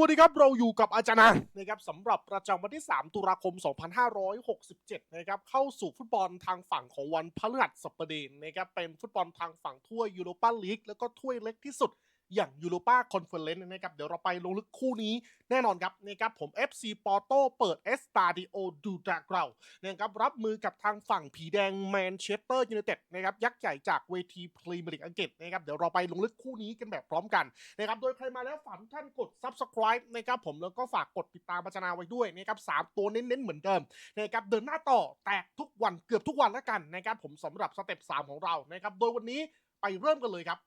วัสดีครับเราอยู่กับอาจารย์นันนะครับสำหรับประจำวันที่ 3 ตุลาคม 2567 นะครับเข้าสู่ฟุตบอลทางฝั่งของวันพฤหัสบดีนะครับเป็นฟุตบอลทางฝั่งถ้วยยูโรปาลีกแล้วก็ถ้วยเล็กที่สุด อย่างยูโรปาคอนเฟอเรนซ์นะครับ เดี๋ยวเราไปลงลึกคู่นี้แน่นอนครับนะครับผม FC ปอร์โตเปิดเอสตาดิโอดูดาเกรานะครับรับมือกับทางฝั่งผีแดงแมนเชสเตอร์ยูไนเต็ดนะครับยักษ์ใหญ่จากเวทีพรีเมียร์ลีกอังกฤษนะครับเดี๋ยวเราไปลงลึกคู่นี้กันแบบพร้อมกันนะครับโดยใครมาแล้วฝากทุกท่านกด subscribe นะครับผมแล้วก็ฝากกดติดตามปัจนาไว้ด้วยนะครับสามตัวเน้นๆเหมือนเดิมนะครับเดินหน้าต่อแตกทุกวันเกือบทุกวันแล้วกันนะครับผมสำหรับสเต็ปสามของเรานะครับโดยวันนี้ไปเริ่มกันเลยครับ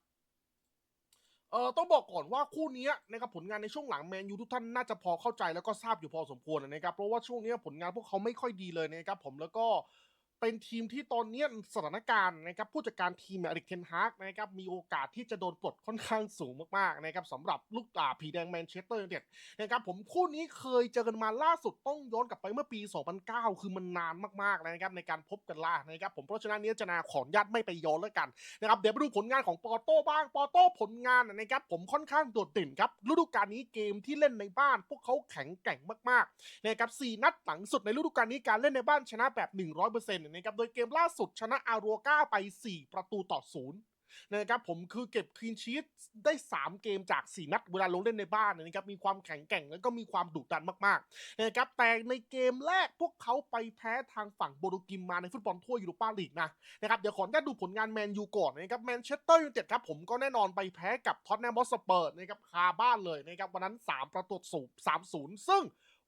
เอ่อต้องบอกก่อนว่าคู่นี้นะครับผลงานในช่วงหลังแมนยูทุกท่านน่าจะพอเข้าใจแล้วก็ทราบอยู่พอสมควรนะครับเพราะว่าช่วงนี้ผลงานพวกเขาไม่ค่อยดีเลยนะครับผมแล้วก็ เป็นทีมที่ตอนนี้สถานการณ์นะครับผู้จัดการทีมอริกเทนฮากนะครับมีโอกาสที่จะโดนปลดค่อนข้างสูงมากๆนะครับสำหรับลูกตาผีแดงแมนเชสเตอร์ยูไนเต็ดนะครับผมคู่นี้เคยเจอกันมาล่าสุดต้องย้อนกลับไปเมื่อปี 2009 คือมันนานมากๆนะครับในการพบกันล่านะครับผมเพราะฉะนั้นเนี้จะนาขออนุญาตไม่ไปย้อนแล้วกันนะครับเดี๋ยวไปดูผลงานของปอร์โต้บ้างปอร์โต้ผลงานนะครับผมค่อนข้างโดดเด่นครับฤดูกาลนี้เกมที่เล่นในบ้าน พวกเขาแข็งแกร่งมากๆนะครับสี่นัดหลังสุดในฤดูกาลนี้การเล่นในบ้านชนะแบบ100%นะครับโดยเกมล่าสุดชนะอารัวก้าไป 4 ประตูต่อศูนะครับผมคือเก็บคลีนชีตได้ 3 เกมจาก 4 นัดเวลาลงเล่นในบ้านนะครับมีความแข็งแกร่งแล้วก็มีความดุดันมากๆนะครับแต่ในเกมแรกพวกเขาไปแพ้ทางฝั่งโบโดกิมมาในฟุตบอลทั่วยูโรปาลีกนะนะครับเดี๋ยวขออนุญาตดูผลงานแมนยูก่อนนะครับแมนเชสเตอร์ยูไนเต็ดครับผมก็แน่นอนไปแพ้กับท็อตแนมบอสเปิร์ดนะครับคาบ้านเลยนะครับวันนั้น 3 ประตูสูสามศูนย์ซึ่ง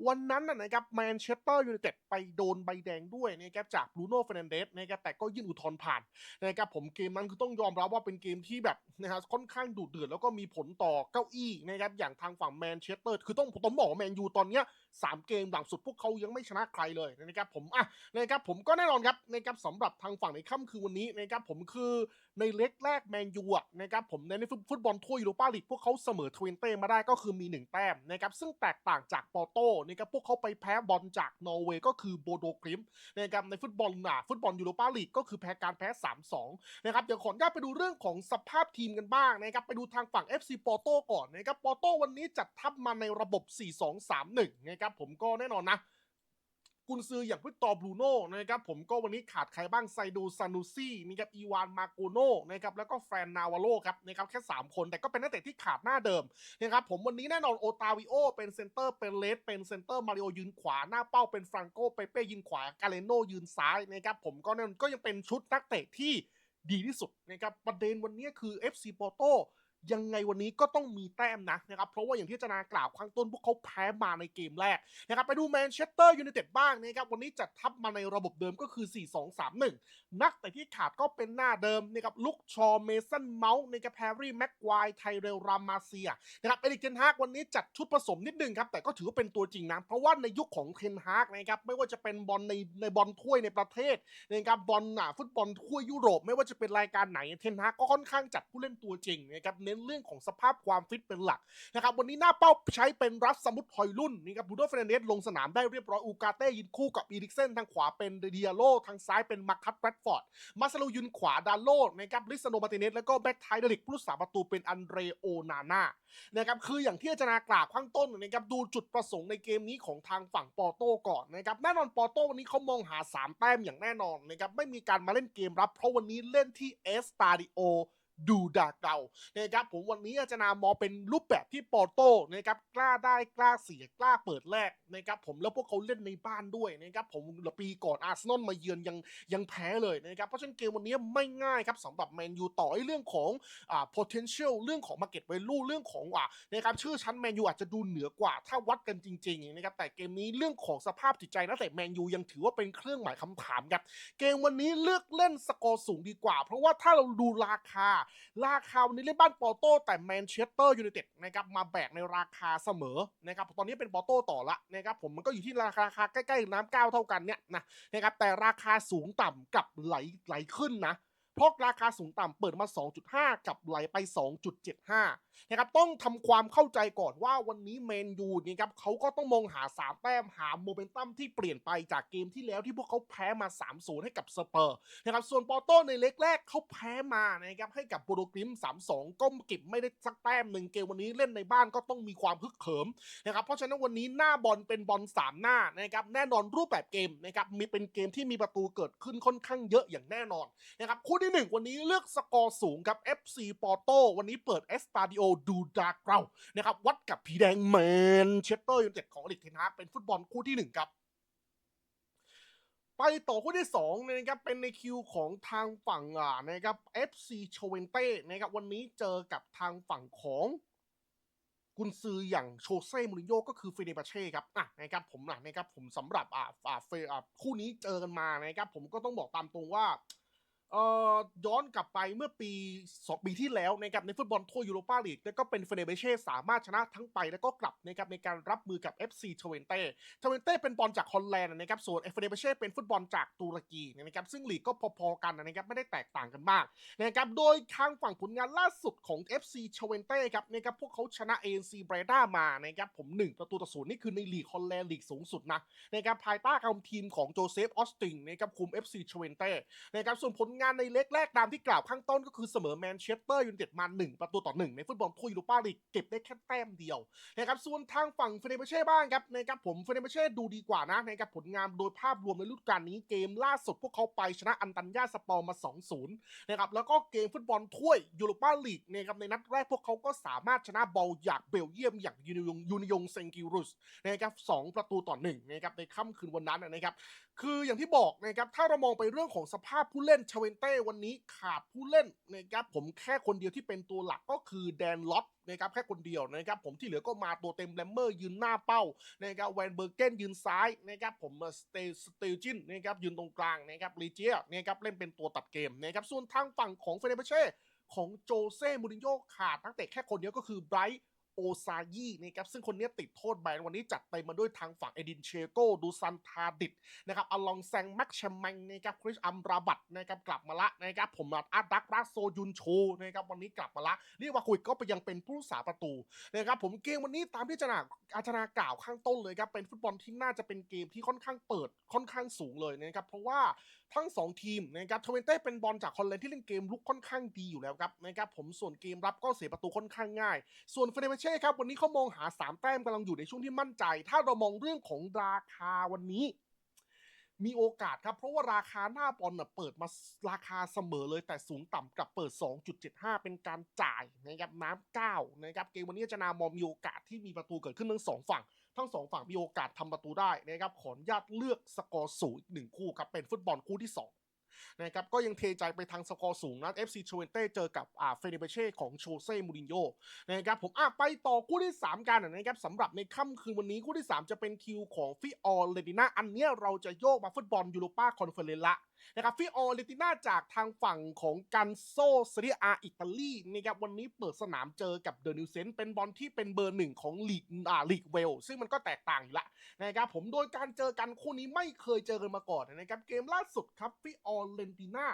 วันนั้นนะนะครับแมนเชสเตอร์ยูไนเต็ดไปโดนใบแดงด้วยนะครับจากบรูโน่เฟรนเดสนะครับแต่ก็ยื่นอุทธรณ์ผ่านนะครับผมเกมนั้นคือต้องยอมรับว่าเป็นเกมที่แบบนะครับค่อนข้างดุเดือดแล้วก็มีผลต่อเก้าอี้นะครับอย่างทางฝั่งแมนเชสเตอร์คือต้องผมบอกแมนยูตอนเนี้ยสามเกมหลังสุดพวกเขายังไม่ชนะใครเลยนะครับผมอะนะครับผมก็แน่นอนครับนะครับสำหรับทางฝั่งในค่ำคืนวันนี้นะครับผมคือในเล็กแรกแมนยูอะนะครับผมในฟุตบอลทั่วยูโรปาลีกพวกเขาเสมอทเวนเต้มาได้ก็คือมีหนึ่งแต้มนะครับซึ่งแตกต่างจากปอร์โตนะครับพวกเขาไปแพ้บอลจากนอร์เวย์ก็คือโบโดกริมนะครับในฟุตบอลน่ะฟุตบอลยูโรปาลีกก็คือแพ้การแพ้ 3-2นะครับเดี๋ยวขออนุญาตไปดูเรื่องของสภาพทีมกันบ้างนะครับไปดูทางฝั่ง FC ปอร์โตก่อนนะครับปอร์โตวันนี้จัดทัพมาในระบบ 4-2-3-1นะครับผมก็แน่นอนนะ กุนซืออย่างพิกตอบรูโน่นะครับผมก็วันนี้ขาดใครบ้างไซดูซานูซี่นี่ครับอีวานมาโกโน่นะครับแล้วก็แฟนนาวาโลครับนะครับแค่ 3 คนแต่ก็เป็นนักเตะที่ขาดหน้าเดิมนะครับผมวันนี้แน่นอนโอตาวิโอเป็นเซนเตอร์เป็นเลสเป็นเซนเตอร์มาริโอยืนขวาหน้าเป้าเป็นฟรังโกเปเป้ยืนขวากาเลโนยืนซ้ายนะครับผมก็แน่นอนก็ยังเป็นชุดนักเตะที่ดีที่สุดนะครับประเด็นวันนี้คือ FC Porto ยังไงวันนี้ก็ต้องมีแต้มนะนะครับเพราะว่าอย่างที่อาจากล่าวข้างต้นพวกเขาแพ้มาในเกมแรกนะครับไปดูแมนเชสเตอร์ยูไนเต็ดบ้างนะครับวันนี้จัดทัพมาในระบบเดิมก็คือ 4-2-3-1 นักแต่ที่ขาดก็เป็นหน้าเดิมนะครับลุกชอเมสันเมาส์ในะครับแฮร์รี่แม็กควายไทเรลรามาเซียนะครับเอริกเทนฮากวันนี้จัดชุดผสมนิดนึงครับแต่ก็ถือว่าเป็นตัวจริงนะเพราะว่าในยุคของเทนฮากนะครับไม่ว่าจะเป็นบอลในในบอลถ้วยในประเทศนะครับบอลอะฟุตบอลทั่วยุโรป ไม่ว่าจะเป็นรายการไหนเทนฮากก็ค่อนข้างจัดผู้เล่นตัวจริงนะครับเน้นเรื่องของสภาพความฟิตเป็นหลักนะครับวันนี้หน้าเป้าใช้เป็นรัสสมุทรพอยลุ่นนี่ครับบูโดเฟรนเดสลงสนามได้เรียบร้อยอูกาเต้ยืนคู่กับอีริกเซนทางขวาเป็นเดียโลทางซ้ายเป็นมาคัตแรดฟอร์ดมาซาลูยืนขวาดานโลนะครับลิซโนมาติเนสแล้วก็แบ็กไทเดริกผู้รักษาประตูเป็นอันเดรโอนาน่านะครับคืออย่างที่อาจารย์กล่าวข้างต้นนะครับดูจุดประสงค์ในเกมนี้ของทางฝั่งปอโต้ก่อนนะครับแน่นอนปอโต้วันนี้เขามองหา 3 แต้มอย่างแน่นอนนะครับไม่มีการมาเล่นเกมรับ เพราะวันนี้เล่นที่เอสตาดิโอ ดูดาเกานะครับผมวันนี้อาจารย์มองเป็นรูปแบบที่ปอร์โต้นะครับกล้าได้กล้าเสียกล้าเปิดแรกนะครับผมแล้วพวกเขาเล่นในบ้านด้วยนะครับผมปีก่อนอาร์เซนอลมาเยือนยังยังแพ้เลยนะครับเพราะฉะนั้นเกมวันนี้ไม่ง่ายครับสำหรับแมนยูต่อ้เรื่องของอ่า potential เรื่องของ market value เรื่องของอ่านะครับชื่อชั้นแมนยูอาจจะดูเหนือกว่า ถ้าวัดกันจริงๆนะครับแต่เกมนี้เรื่องของสภาพจิตใจนักเตะแมนยูยังถือว่าเป็นเครื่องหมายคำถามครับเกมวันนี้เลือกเล่นสกอร์สูงดีกว่า เพราะว่าถ้าเราดูราคาราคาวันนี้เล่นบ้านปอร์โต้แต่แมนเชสเตอร์ยูไนเต็ดนะครับมาแบกในราคาเสมอนะครับตอนนี้เป็นปอร์โต้ต่อละนะครับผมมันก็อยู่ที่ราคาใกล้ๆน้ำก้าวเท่ากันเนี่ยนะนะครับแต่ราคาสูงต่ำกับไหลไหลขึ้นนะเพราะราคาสูงต่ำเปิดมา 2.5 กับไหลไป 2.75นะครับต้องทำความเข้าใจก่อนว่าวันนี้แมนยูนะครับเขาก็ต้องมองหา 3 แต้มหาโมเมนตัมที่เปลี่ยนไปจากเกมที่แล้วที่พวกเขาแพ้มา 3-0 ให้กับสเปอร์นะครับส่วนปอร์โต้ในเล็กแรกเขาแพ้มานะครับให้กับโบโรกริม3-2ก็เก็บไม่ได้สักแต้มหนึ่งเกมวันนี้เล่นในบ้านก็ต้องมีความฮึกเหิมนะครับเพราะฉะนั้นวันนี้หน้าบอลเป็นบอลสามหน้านะครับแน่นอนรูปแบบเกมนะครับมีเป็นเกมที่มีประตูเกิดขึ้นค่อนข้างเยอะอย่างแน่นอนนะครับคู่ที่ 1 วันนี้เลือกสกอร์สูงกับ FC ปอร์โตวันนี้เปิดเอสตาดิโอดูดาเกรานะครับวัดกับผีแดงแมนเชสเตอร์ยูไนเต็ดของอลิกเทนฮากเป็นฟุตบอลคู่ที่ 1 ครับ ไปต่อคู่ที่2นะครับเป็นในคิวของทางฝั่งอ่านะครับ FC ชเวนเต้นะครับวันนี้เจอกับทางฝั่งของกุนซืออย่างโชเซ่มูรินโญ่ก็คือเฟเนบาเช่ครับอะนะครับผมอะนะครับผมสำหรับอ่าอ่าเฟอ่าคู่นี้เจอกันมานะครับผมก็ต้องบอกตามตรงว่า เอ่อย้อนกลับไปเมื่อปีสองปีที่แล้วนะครับในฟุตบอลทั่วยูโรปาลีกแล้วก็เป็นเฟเนเบเช่สามารถชนะทั้งไปแล้วก็กลับนะครับในการรับมือกับ FC เทเวนเต้เทเวนเต้เป็นบอลจากฮอลแลนด์นะครับส่วนเฟเนเบเช่เป็นฟุตบอลจากตุรกีนะครับซึ่งลีกก็พอๆกันนะครับไม่ได้แตกต่างกันมากนะครับโดยทางฝั่งผลงานล่าสุดของ FC เทเวนเต้ครับนะครับพวกเขาชนะ ANC เบรด้ามานะครับผม 1 ประตูต่อศูนย์นี่คือในลีกฮอลแลนด์ลีกสูงสุดนะนะครับภายใต้การคุมทีมของโจเซฟออสติงนะครับคุม FC เทเวนเต้นะครับส่วนผลงานในเล็กแรกตามที่กล่าวข้างต้นก็คือเสมอแมนเชสเตอร์ยูไนเต็ดมา1ประตูต่อ1ในฟุตบอลถ้วยยูโรปาลีกเก็บได้แค่แต้มเดียวนะครับส่วนทางฝั่งเฟเนเบเช่บ้างครับนะครับผมเฟเนเบเช่ดูดีกว่านะนะครับผลงานโดยภาพรวมในฤดูกาลนี้เกมล่าสุดพวกเขาไปชนะอันตันยาสปอร์มา 2-0นะครับแล้วก็เกมฟุตบอลถ้วยยูโรปาลีกนะครับในนัดแรกพวกเขาก็สามารถชนะบอลอยากเบลเยียมอย่างยูนิยงยูนิยงเซงกิรุสนะครับสองประตูต่อหนึ่งนะครับในค่ำคืนวันนั้นนะครับคืออย่างที่บอกนะครับถ้าเรามองไปเรื่องของสภาพผู้เล่นชเวนเต้วันนี้ขาดผู้เล่นนะครับผมแค่คนเดียวที่เป็นตัวหลักก็คือแดนล็อตนะครับแค่คนเดียวนะครับผมที่เหลือก็มาตัวเต็มแลมเมอร์ยืนหน้าเป้านะครับแวนเบอร์เกนยืนซ้ายนะครับผมสเตสเตลจินนะครับยืนตรงกลางนะครับลีเจียนะครับเล่นเป็นตัวตัดเกมนะครับส่วนทางฝั่งของเฟเนเบเช่ของโจเซ่มูรินโญ่ขาดนักเตะแค่คนเดียวก็คือไบรท์ โอซายีนะครับซึ่งคนนี้ติดโทษแบนวันนี้จัดเต็มมาด้วยทางฝั่งเอดินเชโกดูซันทาดิดนะครับอลองแซงแม็กชมแมงนะครับคริสอัมราบัตนะครับกลับมาละนะครับผมอาร์ดักรัสโซยุนโชนะครับวันนี้กลับมาละเรียกว่าคุยก็ไปยังเป็นผู้รักษาประตูนะครับผมเกมวันนี้ตามที่จนาอาจารย์กล่าวข้างต้นเลยครับเป็นฟุตบอลที่น่าจะเป็นเกมที่ค่อนข้างเปิดค่อนข้างสูงเลยนะครับเพราะว่าทั้ง 2 ทีมนะครับทเวนเต้เป็นบอลจากฮอลแลนด์ที่เล่นเกมลุกค่อนข้างดีอยู่แล้วครับนะครับผมส่วนเกมรับก็เสียประตูค่อนข้างง่าย ส่วนเฟเนเบเช่ครับวันนี้เขามองหา 3 แต้มกำลังอยู่ในช่วงที่มั่นใจ ถ้าเรามองเรื่องของราคาวันนี้ มีโอกาสครับ เพราะว่าราคาหน้าบอลน่เปิดมาราคาเสมอเลยแต่สูงต่ำกับเปิด 2.75 เป็นการจ่ายนะครับน้ำเก้านะครับเกมวันนี้จะนามองมีโอกาสที่มีประตูเกิดขึ้นทั้งสองฝั่ง ทั้งสองฝั่งมีโอกาสทำประตูได้นะครับขออนุญาตเลือกสกอร์สูงอีกหนึ่งคู่ครับเป็นฟุตบอลคู่ที่สอง นะครับก็ยังเทใจไปทางสกอร์สูงนะ FC ชเวนเต้เจอกับอ่าเฟเนเบเช่ของโชเซ่มูรินโญ่นะครับผมอะไปต่อคู่ที่ 3 กันนะครับสำหรับในค่ำคืนวันนี้คู่ที่ 3 จะเป็นคิวของฟิออร์เลดิน่าอันเนี้ยเราจะโยกมาฟุตบอลยูโรปาคอนเฟอเรนซ์ละ นะครับฟิโอเลติน่าจากทางฝั่งของกันโซซเรียอาอิตาลีนะครับวันนี้เปิดสนามเจอกับเดนิวเซนเป็นบอลที่เป็นเบอร์หนึ่งของลีกอ่าลีกเวลซึ่งมันก็แตกต่างอยู่ละนะครับผมโดยการเจอกันคู่นี้ไม่เคยเจอกันมาก่อนนะครับเกมล่าสุดครับฟิโอเลติน่า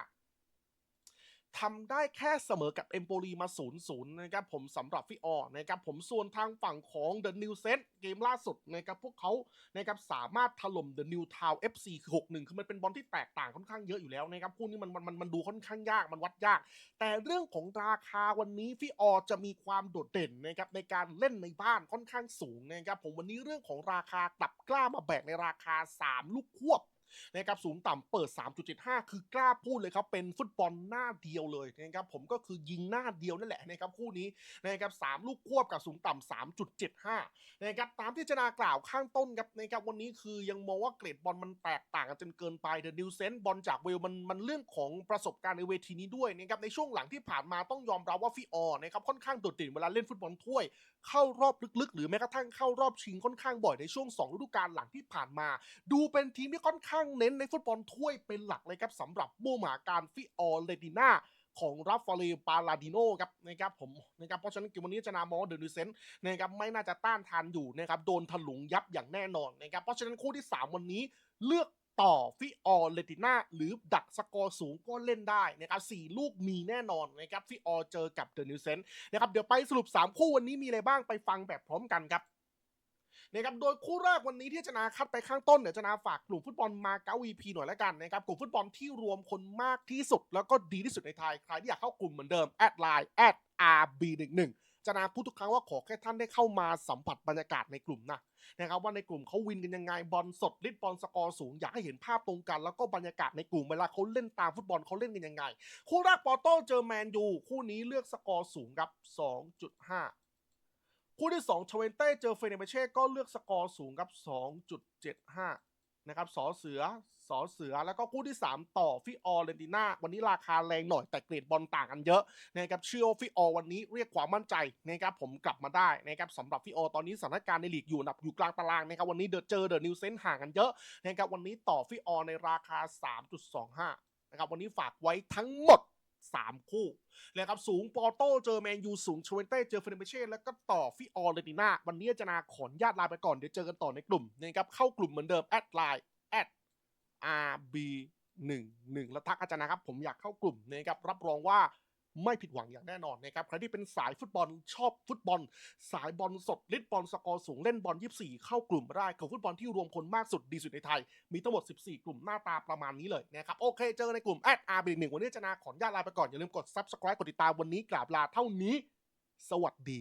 ทำได้แค่เสมอกับเอมโปลีมา 0-0 นะครับผมสำหรับฟิออร์นะครับผมส่วนทางฝั่งของเดอะนิวเซนเกมล่าสุดนะครับพวกเขานะครับสามารถถล่มเดอะนิวทาว FC คือ6-1คือมันเป็นบอลที่แตกต่างค่อนข้างเยอะอยู่แล้วนะครับคู่นี้มันมันมันมันดูค่อนข้างยากมันวัดยาก แต่เรื่องของราคาวันนี้ฟิออร์จะมีความโดดเด่นนะครับในการเล่นในบ้านค่อนข้างสูงนะครับผมวันนี้เรื่องของราคากลับกล้ามาแบกในราคา 3 ลูกควบ นะครับสูงต่ำเปิด 3.75 คือกล้าพูดเลยครับเป็นฟุตบอลหน้าเดียวเลยนะครับผมก็คือยิงหน้าเดียวนั่นแหละนะครับคู่นี้นะครับสามลูกควบกับสูงต่ำ 3.75 นะครับตามที่จนากล่าวข้างต้นครับนะครับวันนี้คือยังมองว่าเกรดบอลมันแตกต่างกันจนเกินไปเดอะนิวเซนบอลจากเวลมันมันเรื่องของประสบการณ์ในเวทีนี้ด้วยนะครับในช่วงหลังที่ผ่านมาต้องยอมรับว่าฟิออร์นะครับค่อนข้างโดดเด่นเวลาเล่นฟุตบอลถ้วย เข้ารอบลึกๆ หรือแม้กระทั่งเข้ารอบชิงค่อนข้างบ่อยในช่วง2ฤดูกาลหลังที่ผ่านมา ดูเป็นทีมที่ค่อนข้างเน้นในฟุตบอลถ้วยเป็นหลักเลยครับสำหรับโมหมาการฟิออเลดิน่าของราฟฟาเลปาลาดิโนครับนะครับผมนะครับเพราะฉะนั้นเกมวันนี้จะนามองว่าเดนิเซนนะครับไม่น่าจะต้านทานอยู่นะครับโดนถลุงยับอย่างแน่นอนนะครับเพราะฉะนั้นคู่ที่ 3 วันนี้เลือกต่อฟิออเลติน่าหรือดักสกอร์สูงก็เล่นได้นะครับสี่ลูกมีแน่นอนนะครับฟิออเจอกับเดนิวเซนนะครับเดี๋ยวไปสรุป 3 คู่วันนี้มีอะไรบ้างไปฟังแบบพร้อมกันครับ นะครับโดยคู่แรกวันนี้ที่จะนาคัดไปข้างต้นเดี๋ยวจะนาฝากกลุ่มฟุตบอลมาเก๊า VP หน่อยละกันนะครับกลุ่มฟุตบอลที่รวมคนมากที่สุด แล้วก็ดีที่สุดในไทยใครที่อยากเข้ากลุ่มเหมือนเดิมแอดไลน์แอด RB11 จะนาพูดทุกครั้งว่าขอแค่ท่านได้เข้ามาสัมผัสบรรยากาศในกลุ่มนะนะครับว่าในกลุ่มเขาวินกันยังไงบอลสดลิดบอลสกอร์สูงอยากให้เห็นภาพตรงกัน แล้วก็บรรยากาศในกลุ่มเวลาเขาเล่นตามฟุตบอลเขาเล่นกันยังไง คู่แรกปอโต้เจอแมนยูคู่นี้เลือกสกอร์สูงครับ2.5 คู่ที่2ชเวนเต้เจอเฟเนเบเช่ก็เลือกสกอร์สูงครับ 2.75 นะครับสอเสือสอเสือ แล้วก็คู่ที่ 3 ต่อฟิออร์เรนติน่า วันนี้ราคาแรงหน่อยแต่เกรดบอลต่างกันเยอะนะครับเชื่อว่าฟิออร์วันนี้เรียกความมั่นใจนะครับผมกลับมาได้นะครับสำหรับฟิออร์ตอนนี้สถานการณ์ในลีกอยู่อันดับอยู่กลางตารางนะครับวันนี้เดอเจอเดอะนิวเซนห่างกันเยอะนะครับวันนี้ต่อฟิออร์ในราคา 3.25 นะครับวันนี้ฝากไว้ทั้งหมด 3 คู่นะครับสูงปอโต้เจอแมนยูสูงชเวนเต้เจอเฟเนเบเช่แล้วก็ต่อฟิออร์เรติน่าวันนี้จะนาขออนุญาตลาไปก่อนเดี๋ยวเจอกันต่อในกลุ่มนะครับเข้ากลุ่มเหมือนเดิมแอดไลน์แอด RB 1 1แล้วทักอาจารย์นะครับ ผมอยากเข้ากลุ่มนะครับรับรองว่า ไม่ผิดหวังอย่างแน่นอนนะครับใครที่เป็นสายฟุตบอลชอบฟุตบอล สายบอลสดลิดบอลสกอร์สูงเล่นบอล 24 เข้ากลุ่มได้กับฟุตบอลที่รวมคนมากสุดดีสุดในไทย มีทั้งหมด 14 กลุ่มหน้าตาประมาณนี้เลยนะครับโอเค เจอในกลุ่มแอด RB 1วันนี้จะนาขออนุญาตลาไปก่อนอย่าลืมกด subscribe กดติดตามวันนี้กราบลาเท่านี้ สวัสดี